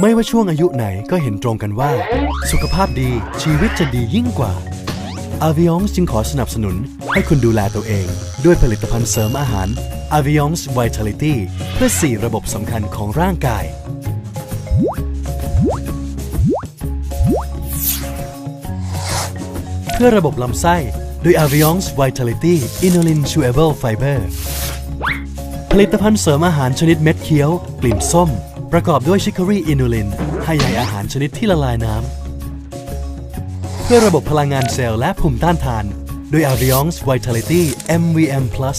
ไม่ว่าช่วงอายุไหนก็เห็นตรงกันว่า สุขภาพดีชีวิตจะดียิ่งกว่า a v i o n จึงขอสนับสนุน ให้คุณดูแลตัวเอง ด้วยผลิตภัณฑ์เสริมอาหาร a v i o n Vitality เพื่อ 4 ระบบสำคัญของร่างกาย เพื่อระบบลำไส้ด้วย a v i o n Vitality Inulin Chewable Fiber ผลิตภัณฑ์เสริมอาหารชนิดเม็ดเคี้ยว กลิ่นส้ม ประกอบด้วยชิค o รีอินูลินให้ใยอาหารชนิดที่ละลายน้ำ เพื่อระบบพลังงานเซลล์และภูมิต้านทาน ด้วย Avions Vitality MVM Plus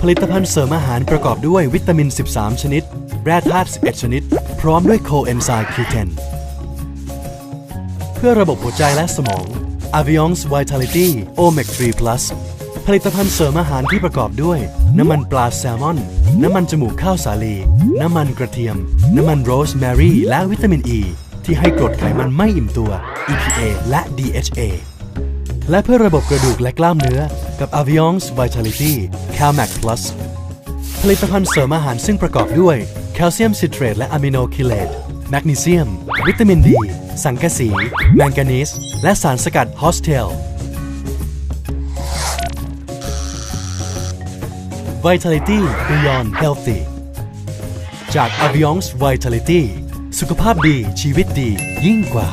ผลิตภัณฑ์เสริมอาหารประกอบด้วยวิตามิน 13 ชนิด แร่ธาตุ 11 ชนิด พร้อมด้วยโคเอนไซม์ Q10 เพื่อระบบหัวใจและสมอง Avions Vitality Omega 3 Plus ผลิตภัณฑ์เสริมอาหารที่ประกอบด้วย น้ำมันปลาแซลมอน น้ำมันจมูกข้าวสาลี น้ำมันกระเทียม น้ำมันโรสแมรี่ และวิตามินอ e, ีที่ให้กรดไขมันไม่อิ่มตัว EPA และ DHA และเพื่อระบบกระดูกและกล้ามเนื้อ กับ Avions Vitality CalMac Plus ผลิตภัณฑ์เสริมอาหารซึ่งประกอบด้วยแคลเซียมซิตรตและอะมิโนคิเลตแมกนีเซียม วิตามินดี สังกะสี แมงกานีส และสารสกัดฮอสเทล Vitality Beyond Healthy จาก Avions Vitality สุขภาพดีชีวิตดียิ่งกว่า